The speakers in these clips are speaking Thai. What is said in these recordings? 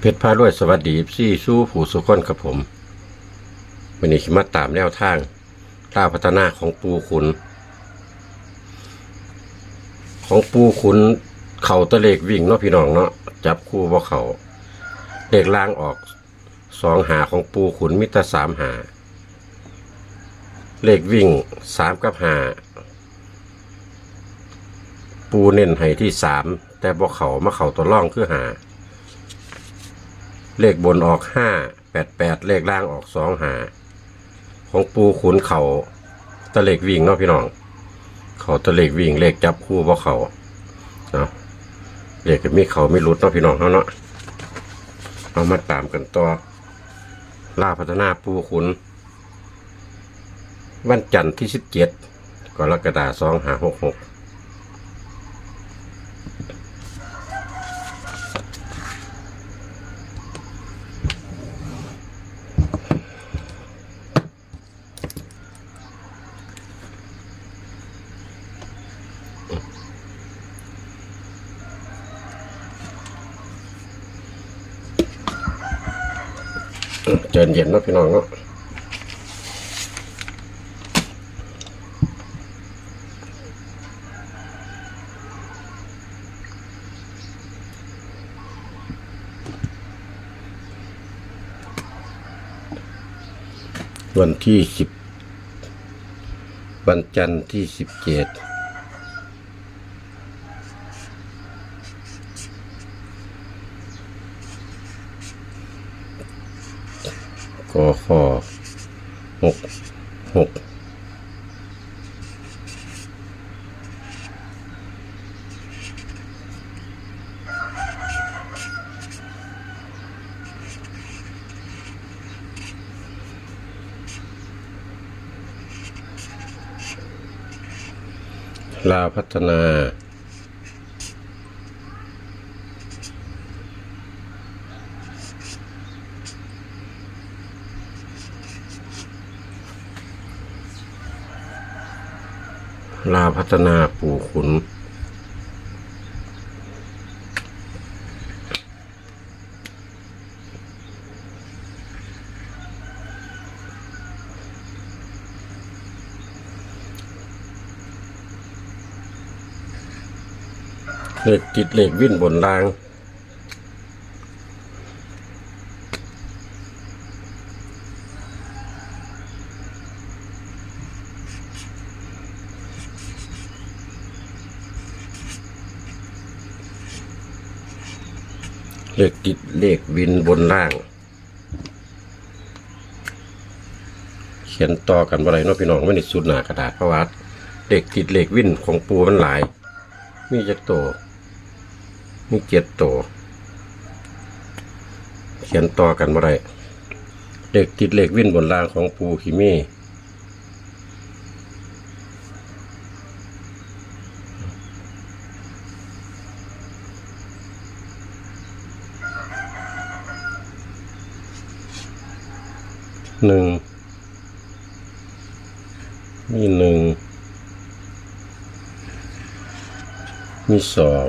เพชรพารวยสวัสดีซี่สู้ผู้สุคนกับผมวันนี้ขิมาตามแนวทางท่าพัฒนาของปูขุน ของปูขุน เข่าตะเลกวิ่งเนาะพี่น้องเนาะจับคู่บ่เขาเลขล่างออกสองหาของปูขุนมิตรสามหา เลขวิ่งสามกับหาปูเน้นให้ที่สามแต่บ่เขามาเข่าตัวร่องคือหา เลขบนออกห้าแปดแปดเลขล่างออกสองหาของปูขุนเขาตะเลกวิ่งเนาะพี่น้อง เขาตะเลกวิ่งเลขจับคู่บ่เขาเนาะเลขมีเขาไม่รุดเนาะพี่น้องเขาเนาะเอามาตามกันต่อล่าพัฒนาปูขุน วันจันทร์ที่สิบเจ็ดกรกฎาคมสองหาหกหก เจนเย็นนะพี่น้องเนาะวันที่สิบวันจันทร์ที่สิบเจ็ด กขหกหกลาพัฒนาาพัฒนาปู่ขุนเลขติดเล็กวิ่นบนราง เลขติดเลขวินบนล่าง เขียนต่อกันบ่ไรเนาะพี่น้องไม่ได้สุดหนากระดาษเพราะว่าเลขติดเลขวินของปูมันหลาย มีจักโต มีเจ็ดโต เขียนต่อกันบ่ไรเลขติดเลขวินบนล่างของปูขิมี หนึ่งมีหนึ่งมีสอง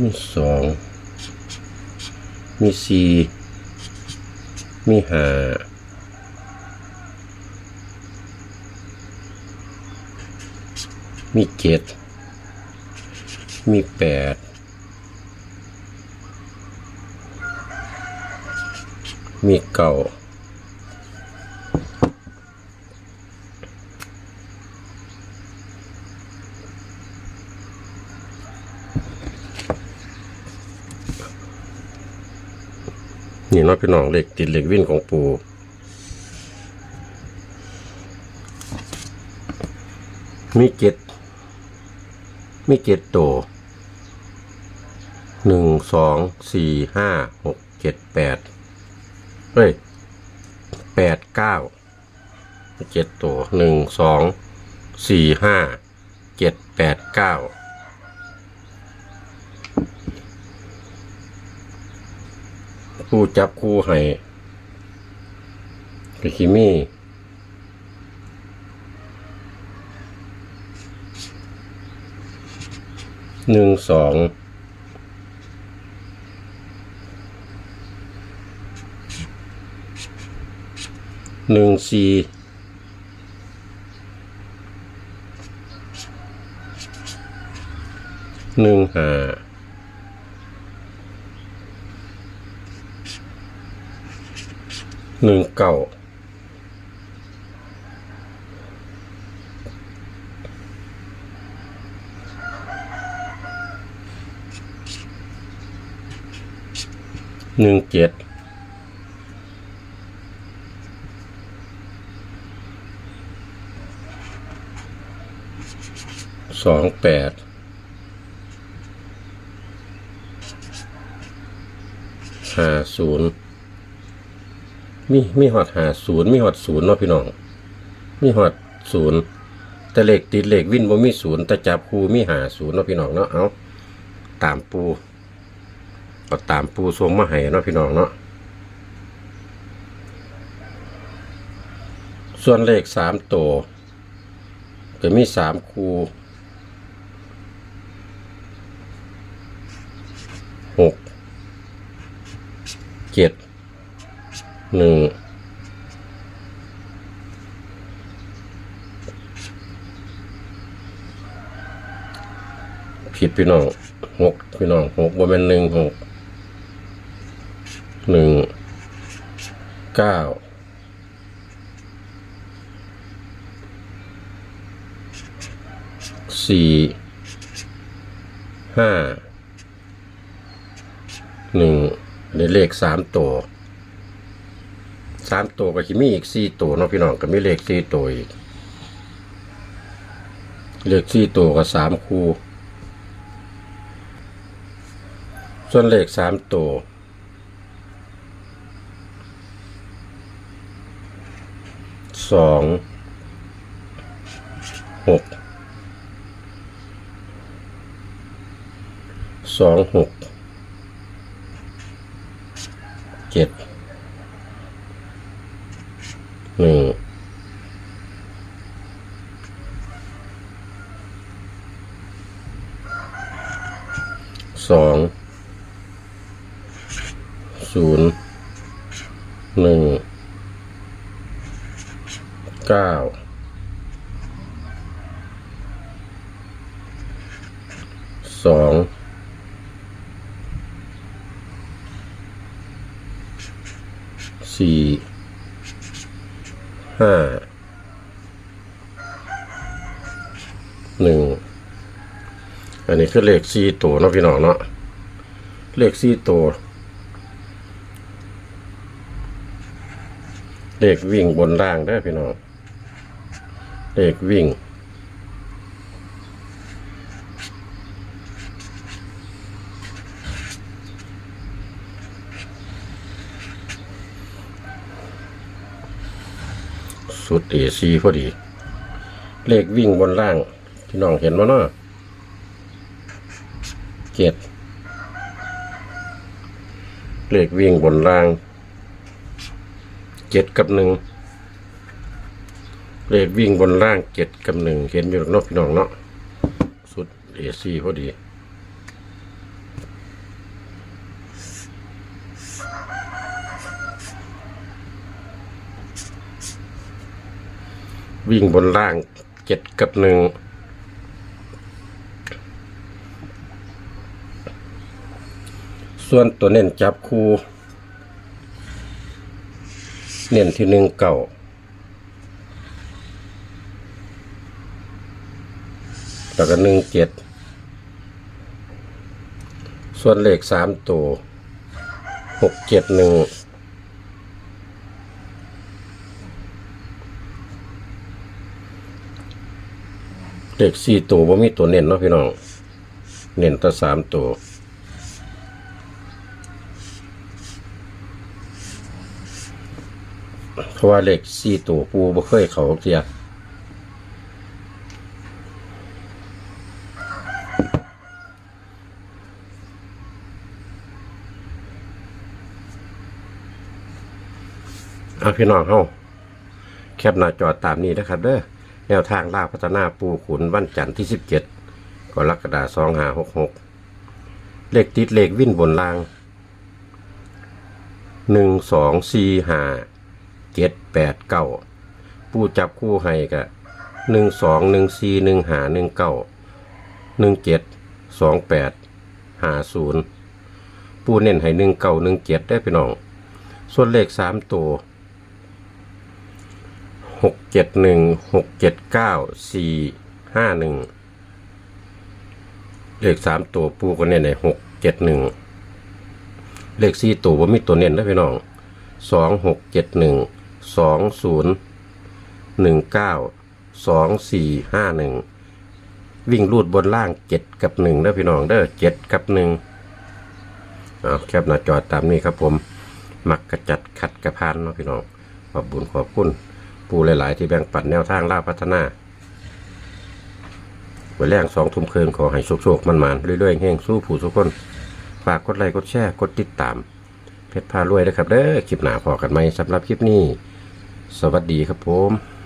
มีสองมีสี่มีห้ามีเจ็ดมีแปด มีเก้านี่เนาะพี่น้องเหล็กติดเหล็กวิ่นของปูมีเจ็ดมีเจ็ดตัวหนึ่งสองสี่ห้าหกเจ็ดแปด เฮ้ยแปดเก้าเจ็ดตัวหนึ่งสองสี่ห้าเจ็ดแปดเก้าผู้จับคู่ให้ก็คิมี่หนึ่งสอง หนึ่งสี่หนึ่งห้าหนึ่งเก้าหนึ่งเจ็ด สองแปดห้าศูนย์มีมีหอดหาศูนย์มีหอดศูนย์เนาะพี่น้อง มีหอดศูนย์แต่เลขติดเหลขวินบ่มีศูนย์แต่จับคูมีหาศูนย์เนาะพี่น้องเนาะเอาตามปูก็ตามปูทรงมาให้เนาะพี่น้องเนาะส่วนเลขสามตัวก็มีสามคู หก เจ็ดหนึ่งผิดพี่น้องหกพี่น้องหกบ่แม่นหนึ่งหกหนึ่งเก้าสี่ห้าหนึ่ง ในเลขสามตัวสามตัวก็จะมีอีกสี่ตัวเนาะพี่น้องก็มีเลขสี่ตัวอีก เลขสี่ตัวก็สามคู่ ส่วนเลขสามตัวสองหกสองหก เจ็ดหนึ่งสองศูนย์หนึ่งเก้าสองสี่ ห้าหนึ่งอันนี้คือเลขสี่ตัวเนาะพี่น้องเนาะเลขสี่ตัว เลขวิ่งบนล่างได้พี่น้อง เลขวิ่ง สุดเอซีพอดี เลขวิ่งบนล่าง พี่น้องเห็นมั้เนาะเจ็ดเลขวิ่งบนล่างเจ็ดกับหนึ่งเลขวิ่งบนล่างเจ็ดกับหนึ่งเห็นอยู่เนาะพี่น้องเนาะสุดเอซีพอดี วิ่งบนล่างเจ็ดกับหนึ่งส่วนตัวเน้นจับคู่ เน้นที่หนึ่งเก่าแล้วก็หนึ่งเจ็ดส่วนเลขสามตัวหกเจ็ดหนึ่ง เลขสี่ตัวว่ามีตัวเน้นเนาะพี่น้อง เน้นแต่สามตัวเพราะว่าเลขสี่ตัวปูบ่เคยเขาเทียเอาพี่น้องเฮาแคปหน้าจอตามนี้นะครับเด้อ แนวทางล่าพัฒนาปูขุนวันจันทร์ที่สิบเจ็ดกรกฎาคมสองหาหกหกเลขติดเลขวิ่นบนล่างหนึ่งสองสี่หาเจ็ดแปดเก้าปูจับคู่ให้กะหนึ่งสองหนึ่งสี่หนึ่งหาหนึ่งเก้าหนึ่งเจ็ดสองแปดหาศูนย์ปูเน้นให้หนึ่งเก้าหนึ่งเจ็ดได้พี่น้อง ส่วนเลขสามตัว หกเจ็ดหนึ่งหกเจ็ดเก้าสี่ห้าหนึ่งเลขสามตัวปูก็เน้นในหกเจ็ดหนึ่งเลขสี่ตัวว่ามีตัวเน้นนะพี่น้องสองหกเจ็ดหนึ่งสองศูนย์หนึ่งเก้าสองสี่ห้าหนึ่งวิ่งรูดบนล่างเจ็ดกับหนึ่งเด้พี่น้องเด้อเจ็ดกับหนึ่งเอาแคปหน้าจอตามนี้ครับผม มักกระจัดขัดกระพานเนาะพี่น้องขอบบุญขอบคุณ ปูหลาย ๆ ที่แบ่งปันแนวทางล่าพัฒนาไว้แรงสองทุ่มคืนขอให้โชคๆมันๆเรื่อยๆแห้งสู้ผู้ทุกคนฝากกดไลค์กดแชร์กดติดตาม เพชรพารวยนะครับเด้อคลิปหนาพอกันไหมสำหรับคลิปนี้ สวัสดีครับผม